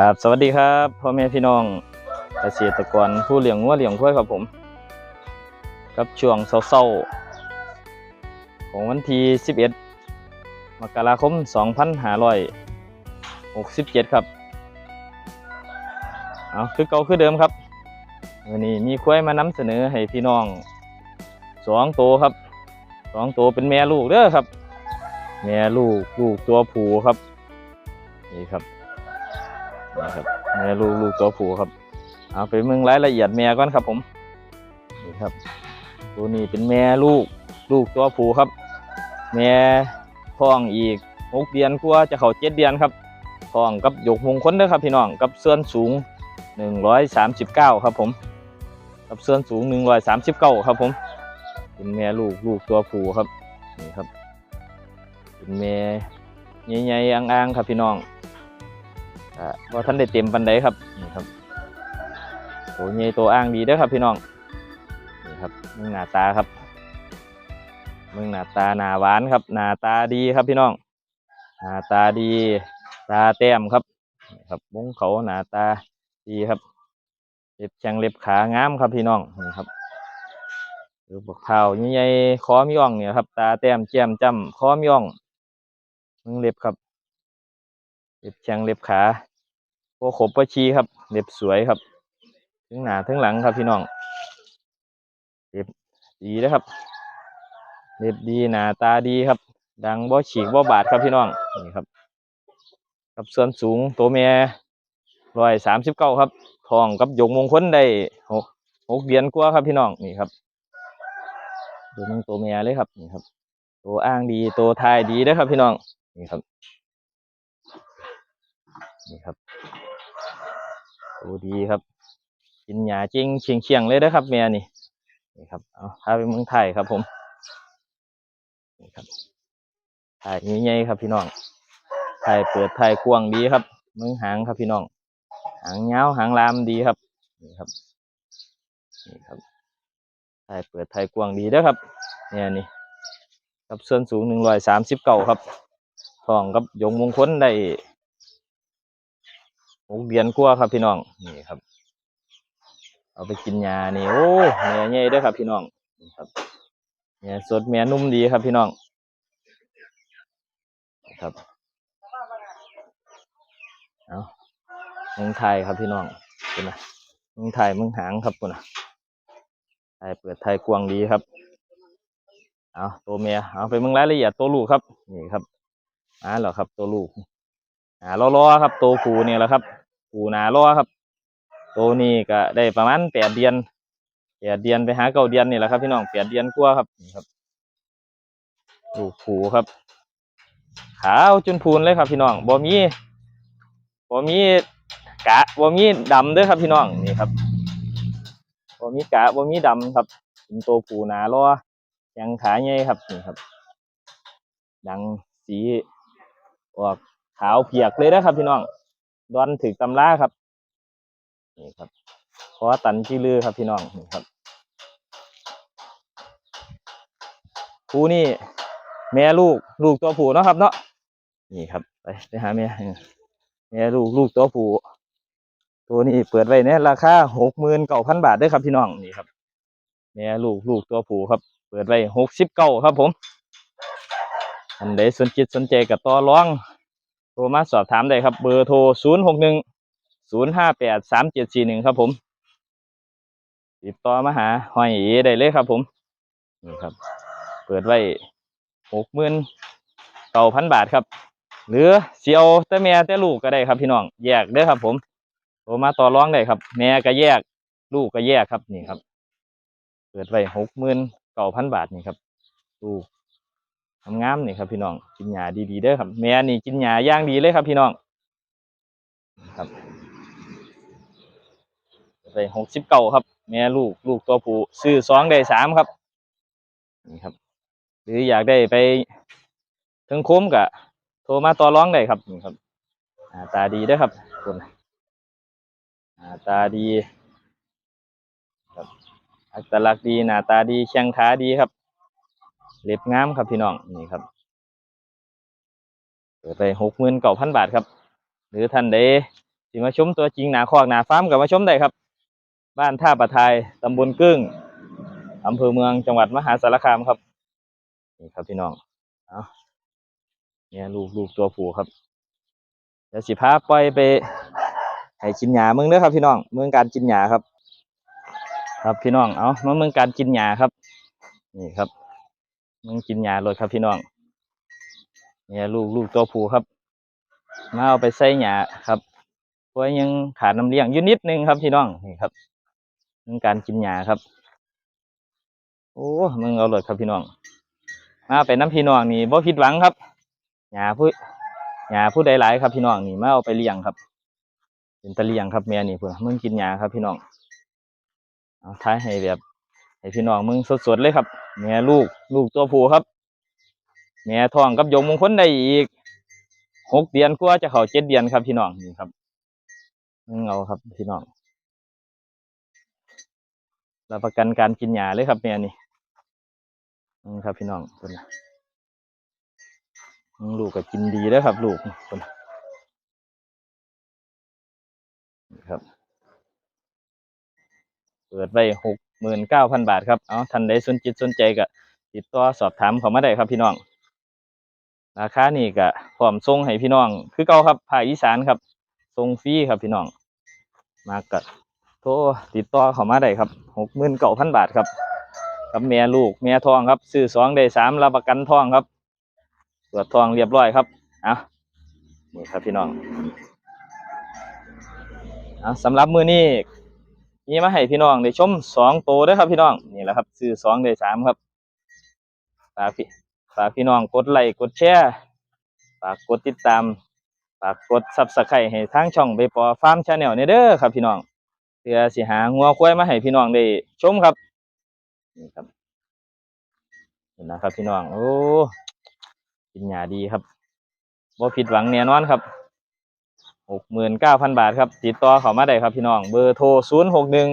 ครับสวัสดีครับพ่อแม่พี่น้องเกษตรกรผู้เลี้ยงวัวเลี้ยงควายครับผมกับช่วงเศร้าๆของวันที่ 11 มกราคม 2567 ครับเอาคือเก่าคือเดิมครับวันนี้มีควายมานำเสนอให้พี่น้องสองตัวครับสองตัวเป็นแม่ลูกเด้อครับ แม่ลูกลูกตัวผู้ครับนี่ครับ นะครับแม่ลูกลูกตัวผู้ครับ เอาไปเมืองรายละเอียดแม่ก่อนครับผมนี่ครับ ตัวนี้เป็นแม่ลูกลูกตัวผู้ครับ แม่ท้องอีกหกเดือนกว่าจะเข้าเจ็ดเดือนครับท้องกับหยกมงคลด้อครับพี่น้องกับส่วนสูงหนึ่งร้อยสามสิบเก้าครับผมกับส่วนสูงหนึ่งร้อยสามสิบเก้าครับผมเป็นแม่ลูกลูกตัวผู้ครับนี่ครับเป็นแม่ใหญ่ๆอ่างๆครับพี่น้อง อ่าว่าท่านได้เต็มปันไดครับนี่ครับตัวใหญ่ตัวอ้างดีเด้อครับพี่น้องนี่ครับมึงหน้าตาครับมึงหน้าตาหน้าหวานครับหน้าตาดีครับพี่น้องหน้าตาดี ตาแต้มครับนี่ครับวงเขาหน้าตาดีครับเล็บแข้งเล็บขางามครับพี่น้องนี่ครับหรือบอกเท้าใหญ่ๆคอมีอ่องเนี่ยครับ ตาแต้มแจ่มจ้ำคอมีอ่องมึงเล็บครับ เล็บแข้งเล็บขาโคขบปะชีครับ เล็บสวยครับ ถึงหน้าถึงหลังครับพี่น้อง เล็บดีนะครับ เล็บดีหน้าตาดีครับ ดังบ่ฉีกบ่บาดครับพี่น้อง นี่ครับกับส่วนสูงตัวเมียร้อยสามสิบเก้าครับ ทองกับหยกมงคลได้หกหกเดือนกว่าครับพี่น้อง นี่ครับดูมึงตัวเมียเลยครับ นี่ครับ ตัวอ้างดี ตัวทายดีเด้อครับพี่น้อง นี่ครับ นี่ครับดูดีครับ กินหญ้าจริงเชียงเชียงๆเลยนะครับแม่นี่นี่ครับเอาพาไปเมืองไทยครับผมนี่ครับถ่ายใหญ่ๆครับพี่น้องถ่ายเปิดถ่ายกว้างดีครับเมืองหางครับพี่น้อง หางยาวหางลามดีครับนี่ครับนี่ครับถ่ายเปิดถ่ายกว้างดีเด้อครับเนี่ยนี่กับส่วนสูงหนึ่งร้อยสามสิบเก้าครับทองกับยงมงคลได้ หกเดือนกว่าครับพี่น้องนี่ครับ เอาไปกินยานี่โอ้แม่ใหญ่ด้วยครับพี่น้องนี่ครับแม่สดแม่นุ่มดีครับพี่น้อง ครับเอาเมืองไทยครับพี่น้องคุณนะเมืองไทยมืองหางครับคุณนะไทยเปิดไทยกวางดีครับเอาตัวเมียเอาไปมืองรายละเอียดตัวลูกครับนี่ครับอ่าเหรอครับตัวลูก อ่าล้อๆครับตัวผูเนี่ยแหละครับผูหนาล้อครับตัวนี้ก็ได้ประมาณแปดเดือนแปดเดือนไปหาเก้าเดือนนี่แหละครับพี่น้องแปดเดือนกว่าครับนี่ครับลูกผูครับ ขาวจนพูนเลยครับพี่น้องบ่มีบ่มีกะบ่มีดำด้วยครับพี่น้องนี่ครับบ่มีกะบ่มีดำครับเป็นตัวผูหนาล้อยังขาใหญ่ครับนี่ครับ ดังสีออก ขาวเพียกเลยนะครับพี่น้องดอนถึกตำราครับนี่ครับขอตันจีลือครับพี่น้องนี่ครับผู้นี่แม่ลูกลูกตัวผู้เนาะครับ เนาะนี่ครับ ไปไปหาแม่แม่ลูกลูกตัวผู้ตัวนี้เปิดไว้เนี่ยราคาหกหมื่นเก้าพันบาทเด้วยครับพี่น้องนี่ครับแม่ลูกลูกตัวผู้ครับ เปิดไว้หกสิบเก้าครับผมอันใดสนจิตสนใจกับต่อร้อง โทรมาสอบถามได้ครับ เบอร์โทร 0 6 1 0 5 8 3 7 4 1 ครับผม ติดต่อมาหาหอยเอได้เลยครับผม นี่ครับ เปิดไว้หกหมื่นเก้าพันบาทครับ หรือเสียวแต่แม่แต่ลูกก็ได้ครับพี่น้อง แยกเด้อครับผม โทรมาต่อร้องได้ครับ แม่ก็แยก ลูกก็แยกครับนี่ครับ เปิดไว้หกหมื่นเก้าพันบาทนี่ครับ ลูก งามๆนี่ครับพี่น้องกินหญ้าดีๆเด้อครับ แม่นี่กินหญ้าอย่างดีเลยครับพี่น้องครับไปหกสิบเก้าครับ แม่ลูกลูกตัวผู้ซื้อสองได้สามครับนี่ครับ หรืออยากได้ไปถึงคุ้มกะโทรมาต่อร้องได้ครับนี่ครับาตาดีเด้อครับคุณาตาดีครับอัตลักษณ์ดีหน้าตาดีแข้งขาดีครับ เล็บงามครับพี่น้องนี่ครับเปิดไปหกหมื่นเก้าพันบาทครับ หรือท่านใดสิมาชมตัวจริงหนาคอกหนาฟาร์มกับมาชมได้ครับ บ้านท่าปะทายตำบลกึ้งอำเภอเมืองจังหวัดมหาสารคามครับนี่ครับพี่น้องเอาเนี่ยลูกลูกตัวผู้ครับเดี๋ยวสิพาปล่อยไปให้กินหญ้าเมืองเด้อครับพี่น้องเมืองการกินหญ้าครับ ครับพี่น้องเอามาเมืองการกินหญ้าครับ นี่ครับ มืองกินหญ้าเลยครับพี่น้องเนี่ยลูกลูกตัวผู้ครับ มาเอาไปใส่หญ้าครับเพราะยังขาดน้ำเลี้ยงอยู่นิดนึงครับพี่น้องนี่ครับเรื่องการกินหญ้าครับ โอ้มึงเอาเลยครับพี่น้อง มาเอาไปน้ำพี่น้องนี่บ่ผิดหวังครับหญ้าผู้หญ้าผู้ใดหลายครับพี่น้องนี่มาเอาไปเลี้ยงครับ เป็นตะเลี้ยงครับแม่นี่เพื่อมึงกินหญ้าครับพี่น้องเอาท้ายให้แบบ ให้พี่น้องมึงสดๆเลยครับแม่ลูกลูกตัวผู้ครับแม่ท้องกับยงมงคลได้อีกหกเดือนกว่าจะเข้าเจ็ดเดือนครับพี่น้องนี่ครับมึงเอาครับพี่น้องรับประกันการกินหญ้าเลยครับแม่นี่อืมครับพี่น้องคนนะลูกก็กินดีแล้วครับ ลูกคนนี้ครับ เปิดไว้หก หมื่นเก้าพันบาทครับ เอาท่านใดสนจิตสนใจก็ติดต่อสอบถามเขามาได้ครับพี่น้อง ราคานี่ก็พร้อมส่งให้พี่น้อง คือเก่าครับภาคอีสานครับส่งฟรีครับพี่น้อง มาก็โทรติดต่อเขามาได้ครับหกหมื่นเก้าพันบาทครับกับแม่ลูกแม่ทองครับซื้อสองได้สามรับประกันทองครับตรวจทองเรียบร้อยครับเอะนี่ครับพี่น้องเอาสำหรับมือนี้ มีมาให้พี่น้องได้ชมสองตัวเด้อครับพี่น้องนี่แหละครับซื้อสองได้สามครับฝากพี่ฝากพี่น้องกดไลค์กดแชร์ฝากกดติดตามฝากกดซับสไครต์ให้ทางช่องเบปอฟาร์มชาแนลเนี่ยเด้อครับพี่น้องเพื่อสิหางัวควายมาให้พี่น้องได้ชมครับนี่ครับเห็นนะครับพี่น้องโอ้กินหญ้าดีครับบ่ผิดหวังแน่นอนครับ หกหมื่นเก้าพันบาทครับ ติดต่อเขามาได้ครับพี่น้อง เบอร์โทรศูนย์หกหนึ่ง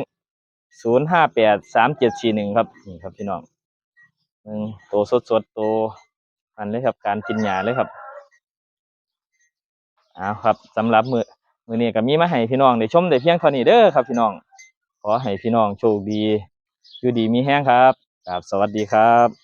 ศูนย์ห้าแปดสามเจ็ดสี่หนึ่งครับนี่ครับพี่น้องหนึ่งโตสดสดๆโตอันเลยครับการกินหญ้าเลยครับเอาครับสำหรับมือมือนี้ก็มีมาให้พี่น้องได้ชมได้เพียงเท่านี้เด้อครับ พี่น้อง ขอให้พี่น้องโชคดี อยู่ดีมีแห้งครับครับสวัสดีครับ